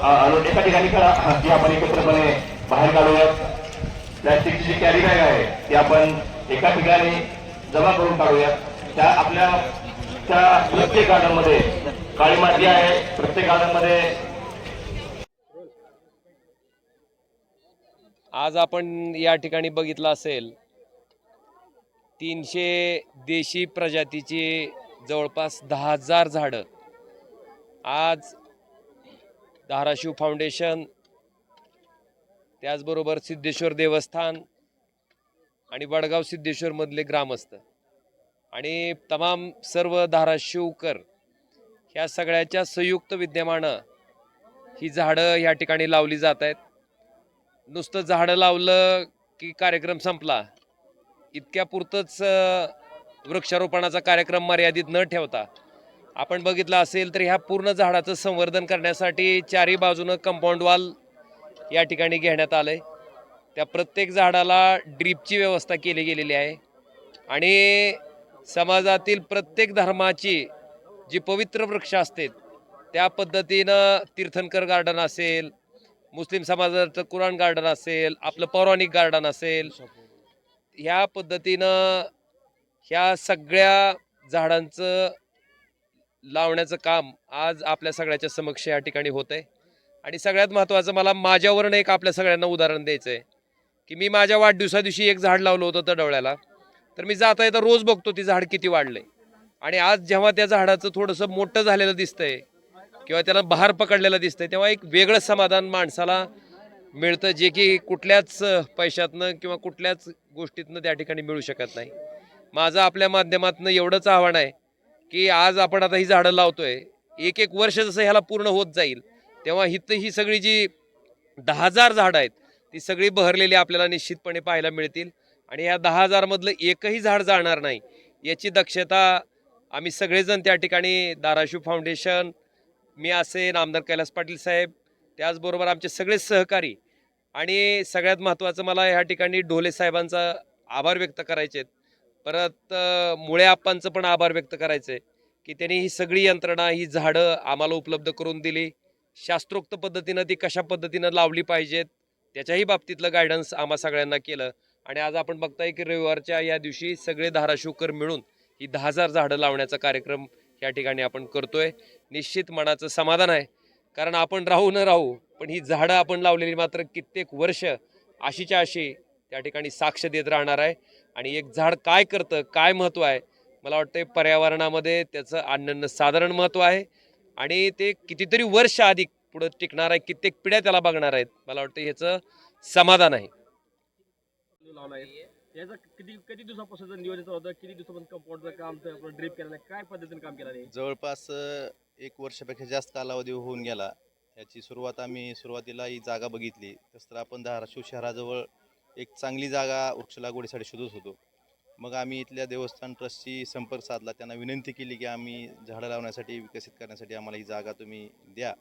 अ, एका ठिकाणी करा ती आपण एकत्रपणे बाहेर काढूयात प्लॅस्टिकची जी कॅरी बॅग आहे ती आपण एका ठिकाणी जमा करून काढूयात. त्या आपल्या त्या प्रत्येक गार्डनमध्ये काळी माती आहे प्रत्येक गार्डनमध्ये. आज आपण या ठिकाणी बघितलं असेल तीनशे देशी प्रजातीची जवळपास दहा हजार झाडं. आज धाराशिव फाउंडेशन त्याचबरोबर सिद्धेश्वर देवस्थान आणि वडगाव सिद्धेश्वरमधले ग्रामस्थ आणि तमाम सर्व धाराशिवकर ह्या सगळ्याच्या संयुक्त विद्यमानं ही झाडं ह्या ठिकाणी लावली जात आहेत. नुसतं झाडं लावलं की कार्यक्रम संपला. इतक्यापुरतंच वृक्षारोपणाचा कार्यक्रम मर्यादित न ठेवता आपण बघितलं असेल तर ह्या पूर्ण झाडाचं संवर्धन करण्यासाठी चारी बाजूनं कंपाऊंड वॉल या ठिकाणी घेण्यात आलं आहे त्या प्रत्येक झाडाला ड्रीपची व्यवस्था केली गेलेली आहे. आणि समाजातील प्रत्येक धर्माची जी पवित्र वृक्ष असतात त्या पद्धतीनं तीर्थंकर गार्डन असेल मुस्लिम समाजाचं कुराण गार्डन असेल आपलं पौराणिक गार्डन असेल ह्या पद्धतीनं ह्या सगळ्या झाडांचं लावण्याचं काम आज आपल्या सगळ्याच्या समक्ष या ठिकाणी होत आहे आणि सगळ्यात महत्त्वाचं मला माझ्यावरून एक आपल्या सगळ्यांना उदाहरण द्यायचं आहे की मी माझ्या वाढदिवसा दिवशी एक झाड लावलं होतं तडवळ्याला. तर मी जाता येता रोज बघतो ती झाड किती वाढलंय. आणि आज जेव्हा त्या झाडाचं थोडंसं मोठं झालेलं दिसतंय किंवा त्याला बहार पकडलेलं दिसतंय तेव्हा एक वेगळं समाधान माणसाला मिळतं जे की कुठल्याच पैशातनं किंवा कुठल्याच गोष्टीतनं त्या ठिकाणी मिळू शकत नाही. माझं आपल्या माध्यमातनं एवढंच आव्हान आहे की आज आपण आता ही झाडं लावतोय. एक एक वर्ष जसं ह्याला पूर्ण होत जाईल तेव्हा हिथं ही सगळी जी दहा हजार झाडं आहेत ती सगळी बहरलेली आपल्याला निश्चितपणे पाहायला मिळतील. आणि या दहा हजारमधलं एकही झाड जाणार नाही याची दक्षता आम्ही सगळेजण त्या ठिकाणी धाराशिव फाउंडेशन मी असेन आमदार कैलास पाटील साहेब त्याचबरोबर आमचे सगळे सहकारी आणि सगळ्यात महत्त्वाचं मला ह्या ठिकाणी ढोले साहेबांचा आभार व्यक्त करायचे आहेत. परत मुळे आप्पांचं पण आभार व्यक्त करायचं आहे की त्यांनी ही सगळी यंत्रणा ही झाडं आम्हाला उपलब्ध करून दिली. शास्त्रोक्त पद्धतीनं ती कशा पद्धतीनं लावली पाहिजेत त्याच्याही बाबतीतलं गायडन्स आम्हा सगळ्यांना केलं. आणि आज आपण बघताय की रविवारच्या या दिवशी सगळे धाराशिवकर मिळून ही दहा हजार झाडं लावण्याचा कार्यक्रम या ठिकाणी आपण करतोय. निश्चित मनाचं समाधान आहे. कारण आपण राहू न राहू पण ही झाडं आपण लावलेली मात्र कित्येक वर्ष अशीच्या अशी त्या ठिकाणी साक्ष देत राहणार आहे. आणि एक झाड काय करतं काय महत्त्व आहे मला वाटतं पर्यावरणामध्ये त्याचं अनन्य साधारण महत्त्व आहे. आणि ते कितीतरी वर्ष आधी पुढं टिकणार आहे कित्येक पिढ्या त्याला बघणार आहेत. मला वाटतं ह्याचं समाधान आहे. लावला आहे याचं किती किती दिवसापासून नियोजन चालू होतं किती दिवसापासून कंपाऊंडचं काम ड्रिप केलेलं आहे काय पद्धतीने काम केलं आहे जवळपास एक वर्षापेक्षा जास्त कालावधी होऊन गेला. याची सुरुवात आम्ही सुरुवातीला ही जागा बघितली. तस तर आपण धाराशिव शहराजवळ एक चांगली जागा वृक्ष लागवडीसाठी शोधत होतो. मग आम्ही इथल्या देवस्थान ट्रस्टशी संपर्क साधला. त्यांना विनंती केली की आम्ही झाडं लावण्यासाठी विकसित करण्यासाठी आम्हाला ही जागा तुम्ही द्या.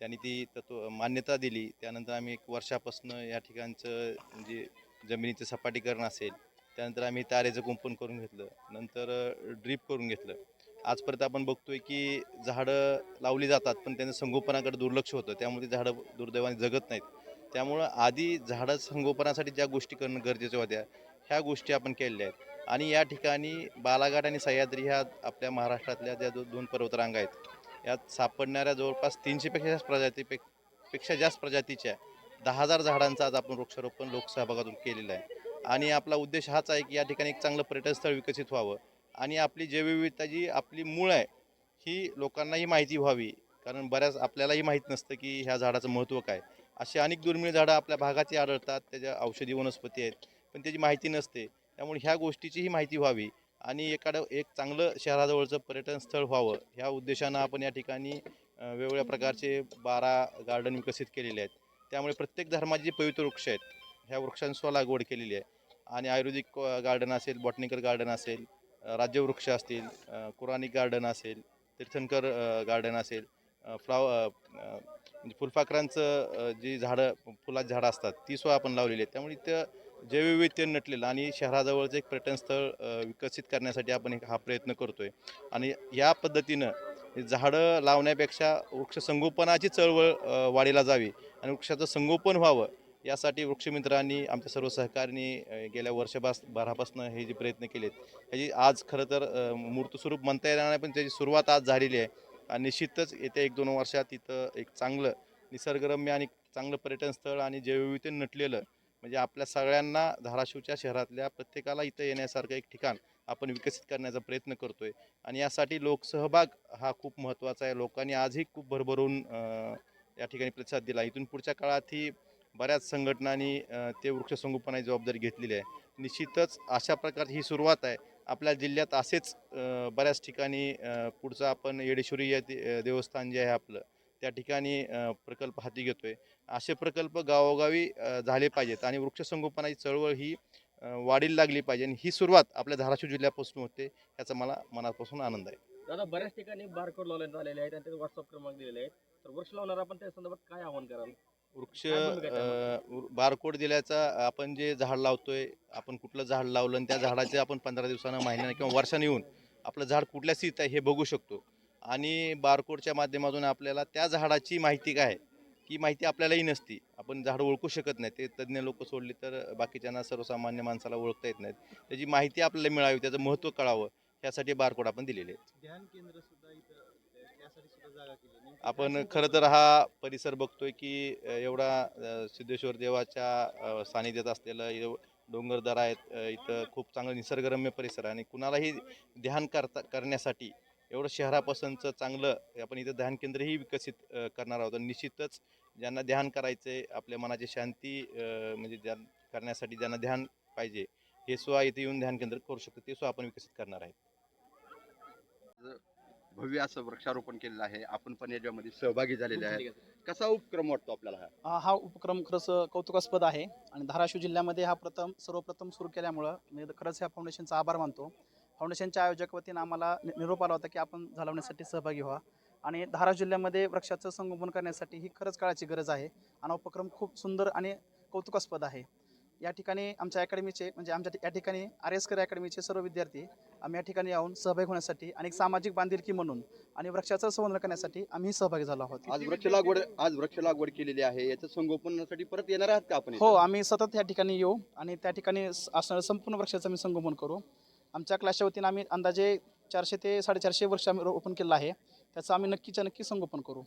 त्यांनी ती तत्व मान्यता दिली. त्यानंतर आम्ही एक वर्षापासून या ठिकाणचं जे जमिनीचं सपाटीकरण असेल त्यानंतर आम्ही तारेचं कुंपण करून घेतलं. नंतर ड्रीप करून घेतलं. आजपर्यंत आपण बघतोय की झाडं लावली जातात पण त्यांचं संगोपनाकडे दुर्लक्ष होतं. त्यामुळे ती झाडं दुर्दैवाने जगत नाहीत. त्यामुळं आधी झाडं संगोपनासाठी ज्या गोष्टी करणं गरजेच्या होत्या ह्या गोष्टी आपण केलेल्या आहेत. आणि या ठिकाणी बालाघाट आणि सह्याद्री ह्या आपल्या महाराष्ट्रातल्या ज्या दो दोन पर्वतरांगा आहेत यात सापडणाऱ्या जवळपास तीनशेपेक्षा जास्त प्रजाती पे- पेक्षा जास्त प्रजातीच्या दहा हजार झाडांचा आज आपण वृक्षारोपण लोकसहभागातून केलेलं आहे. आणि आपला उद्देश हाच आहे की या ठिकाणी एक चांगलं पर्यटन स्थळ विकसित व्हावं. आणि आपली जैवविविधता जी आपली मूळ आहे ही लोकांनाही माहिती व्हावी. कारण बऱ्याच आपल्यालाही माहीत नसतं की ह्या झाडाचं महत्त्व काय. अशी अनेक दुर्मिळ झाडं आपल्या भागातही आढळतात त्याच्या औषधी वनस्पती आहेत पण त्याची माहिती नसते. त्यामुळे ह्या गोष्टीचीही माहिती व्हावी आणि एखादं एक चांगलं शहराजवळचं पर्यटन स्थळ व्हावं ह्या उद्देशानं आपण या ठिकाणी वेगवेगळ्या प्रकारचे बारा गार्डन विकसित केलेले आहेत. त्यामुळे प्रत्येक धर्माचे जे पवित्र वृक्ष आहेत ह्या वृक्षांची लागवड केलेली आहे. आणि आयुर्वेदिक गार्डन असेल बॉटनिकल गार्डन असेल राज्यवृक्ष असतील कुराणिक कुरानिक गार्डन असेल तीर्थंकर गार्डन असेल अ, फ्लाव म्हणजे फुलपाखरांचं जी झाडं फुलात झाडं असतात ती सुद्धा आपण लावलेली आहेत. त्यामुळे इथं जैवविविधते नटलेलं आणि शहराजवळचं एक पर्यटन स्थळ विकसित करण्यासाठी आपण एक हा प्रयत्न करतो आहे आणि या पद्धतीनं झाडं लावण्यापेक्षा वृक्ष संगोपनाची चळवळ वाढीला जावी आणि वृक्षाचं संगोपन व्हावं यासाठी वृक्षमित्रांनी आमच्या सर्व सहकार्यांनी गेल्या वर्षभास भरापासून हे जे प्रयत्न केलेत ह्याची आज खरं तर मूर्तस्वरूप म्हणता येणार नाही पण त्याची सुरुवात आज झालेली आहे. आणि निश्चितच येत्या एक दोन वर्षात इथं एक चांगलं निसर्गरम्य आणि चांगलं पर्यटन स्थळ आणि जैवविविधतेने नटलेलं म्हणजे आपल्या सगळ्यांना धाराशिवच्या शहरातल्या प्रत्येकाला इथं येण्यासारखं एक ठिकाण आपण विकसित करण्याचा प्रयत्न करतोय. आणि यासाठी लोकसहभाग हा खूप महत्त्वाचा आहे. लोकांनी आजही खूप भरभरून या ठिकाणी प्रतिसाद दिला. इथून पुढच्या काळातही बऱ्याच संघटनांनी ते ते वृक्षसंगोपनाची जबाबदारी घेतलेली आहे. निश्चितच अशा प्रकारची ही सुरुवात आहे. आपल्या जिल्ह्यात असेच बऱ्याच ठिकाणी पुढचं आपण येडेश्वरी या देवस्थान जे आहे आपलं त्या ठिकाणी प्रकल्प हाती घेतो आहे असे प्रकल्प गावोगावी झाले पाहिजेत आणि वृक्षसंगोपनाची चळवळ ही वाढीला लागली पाहिजे आणि ही सुरुवात आपल्या धाराशिव जिल्ह्यापासून होते याचा मला मनापासून आनंद आहे. दादा बऱ्याच ठिकाणी बारकोड लावण्यात आलेले आहेत आणि त्याचे व्हॉट्सअप क्रमांक दिलेले आहेत. तर वर्ष लावणार आपण त्या संदर्भात काय आव्हान कराल? वृक्ष बारकोड दिल्याचा आपण जे झाड लावतोय आपण कुठलं झाड लावलं आणि त्या झाडाचे आपण पंधरा दिवसानं महिन्यानं किंवा वर्षाने येऊन आपलं झाड कुठल्या स्थितीत आहे हे बघू शकतो. आणि बारकोडच्या माध्यमातून आपल्याला त्या झाडाची माहिती काय आहे? की माहिती आपल्यालाही नसती. आपण झाड ओळखू शकत नाही. ते तज्ज्ञ लोक सोडली तर बाकीच्यांना सर्वसामान्य माणसाला ओळखता येत नाहीत. त्याची माहिती आपल्याला मिळावी त्याचं महत्त्व कळावं यासाठी बारकोड आपण दिलेले आहेत. आपण खरं तर हा परिसर बघतोय की एवढा सिद्धेश्वर देवाच्या सानिध्यात असलेलं एव- डोंगरदरा आहेत इथं खूप चांगलं निसर्गरम्य परिसर आहे आणि कुणालाही ध्यान करता करण्यासाठी एवढं शहरापासूनचं चांगलं आपण इथं ध्यान केंद्रही विकसित करणार आहोत. निश्चितच ज्यांना ध्यान करायचे आपल्या मनाची शांती म्हणजे ध्यान करण्यासाठी ज्यांना ध्यान पाहिजे हे सुद्धा इथे येऊन ध्यान केंद्र करू शकतो ते सुद्धा आपण विकसित करणार आहे भव्य असं वृक्षारोपण केलेलं आहे. आपण पण याच्यामध्ये सहभागी झालेले आहेत. कसा उपक्रम वाटतो आपल्याला हा? हा हा उपक्रम खरंच कौतुकास्पद आहे. आणि धाराशिव जिल्ह्यामध्ये हा प्रथम सर्वप्रथम सुरू केल्यामुळं मी खरंच ह्या फाउंडेशनचा आभार मानतो. फाउंडेशनच्या आयोजक वतीनं आम्हाला नि- निरोप आला होता की आपण झालवण्यासाठी सहभागी व्हा. आणि धाराशिव जिल्ह्यामध्ये वृक्षाचं संगोपन करण्यासाठी ही खरंच काळाची गरज आहे. आणि हा उपक्रम खूप सुंदर आणि कौतुकास्पद आहे. या ठिकाणी आमच्या अकॅडमीचे म्हणजे आमच्या या ठिकाणी आर एस कर अकॅडमीचे सर्व विद्यार्थी आम्ही या ठिकाणी येऊन सहभागी होण्यासाठी आणि सामाजिक बांधिलकी म्हणून आणि वृक्षाचं संवर्धन करण्यासाठी आम्ही सहभागी झालो आहोत. आज वृक्ष लागवड आज वृक्ष लागवड केलेली आहे. याचं संगोपनासाठी परत येणार आहात का आपण हो? आम्ही सतत या ठिकाणी येऊ आणि त्या ठिकाणी असणारं संपूर्ण वृक्षाचं आम्ही संगोपन करू. आमच्या क्लासच्या वतीनं आम्ही अंदाजे चारशे ते साडेचारशे वर्ष आम्ही रोपण केलं आहे. त्याचं आम्ही नक्कीच्या नक्की संगोपन करू.